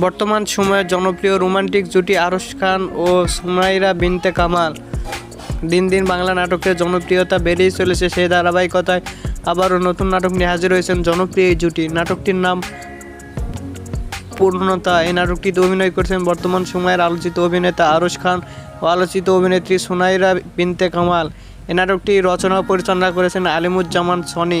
বর্তমান সময়ের জনপ্রিয় রোমান্টিক জুটি আরশ খান ও সুমাইরা বিনতে কামাল। দিন দিন বাংলা নাটকের জনপ্রিয়তা বেড়েই চলেছে সেই ধারাবাহিকতায়। আবারও নতুন নাটক নিয়ে হাজির হয়েছেন জনপ্রিয় এই জুটি। নাটকটির নাম পূর্ণতা। এই নাটকটিতে অভিনয় করেছেন বর্তমান সময়ের আলোচিত অভিনেতা আরশ খান ও আলোচিত অভিনেত্রী সুনাইরা বিনতে কামাল। এই নাটকটি রচনা পরিচালনা করেছেন আলিমুজ্জামান সনি।